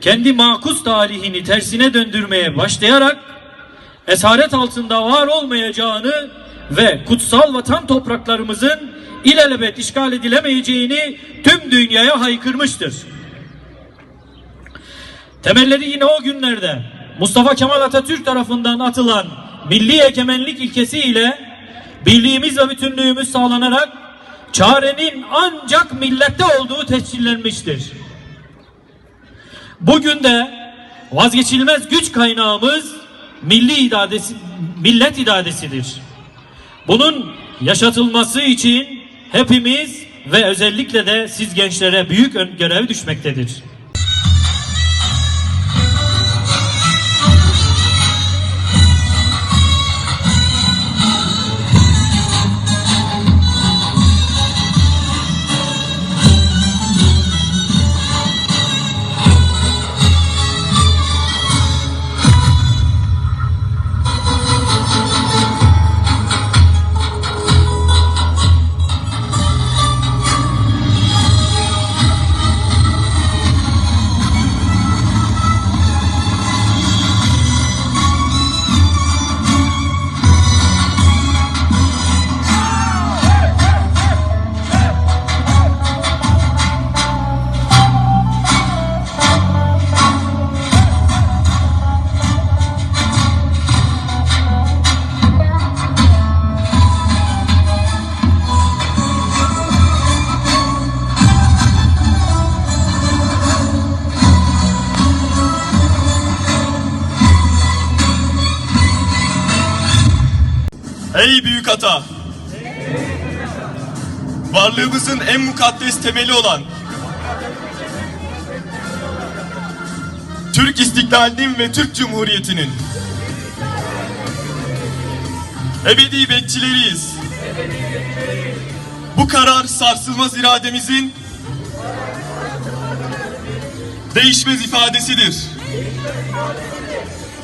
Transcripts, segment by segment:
kendi makus tarihini tersine döndürmeye başlayarak esaret altında var olmayacağını ve kutsal vatan topraklarımızın ilelebet işgal edilemeyeceğini tüm dünyaya haykırmıştır. Temelleri yine o günlerde Mustafa Kemal Atatürk tarafından atılan milli egemenlik ilkesiyle birliğimiz ve bütünlüğümüz sağlanarak çarenin ancak millette olduğu tescillenmiştir. Bugün de vazgeçilmez güç kaynağımız milli iradesi, millet iradesidir. Bunun yaşatılması için hepimiz ve özellikle de siz gençlere büyük görev düşmektedir. Ey büyük ata! Varlığımızın en mukaddes temeli olan Türk istiklalinin ve Türk Cumhuriyeti'nin ebedi bekçileriyiz. Bu karar sarsılmaz irademizin değişmez ifadesidir.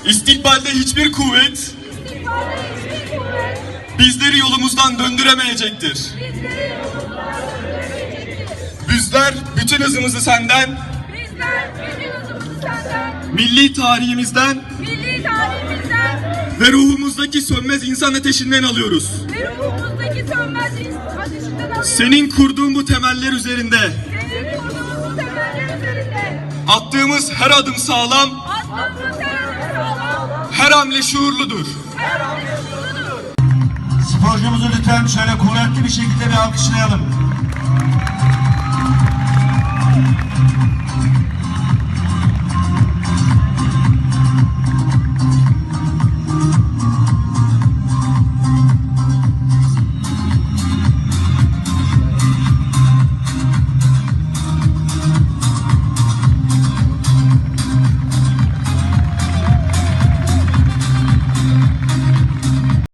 İstikbalde hiçbir kuvvet bizleri yolumuzdan döndüremeyecektir. Bizler bütün hızımızı senden, Bizler bütün hızımızı senden, milli tarihimizden milli tarihimizden ve ruhumuzdaki sönmez insan ateşinden alıyoruz. ve ruhumuzdaki sönmez ateşinden alıyoruz. Senin kurduğun bu temeller üzerinde Senin kurduğumuz bu temeller üzerinde attığımız her adım sağlam, attığımız her adım sağlam, her hamle şuurludur. her hamle şuurludur. Sporcumuzu lütfen şöyle kuvvetli bir şekilde bir alkışlayalım.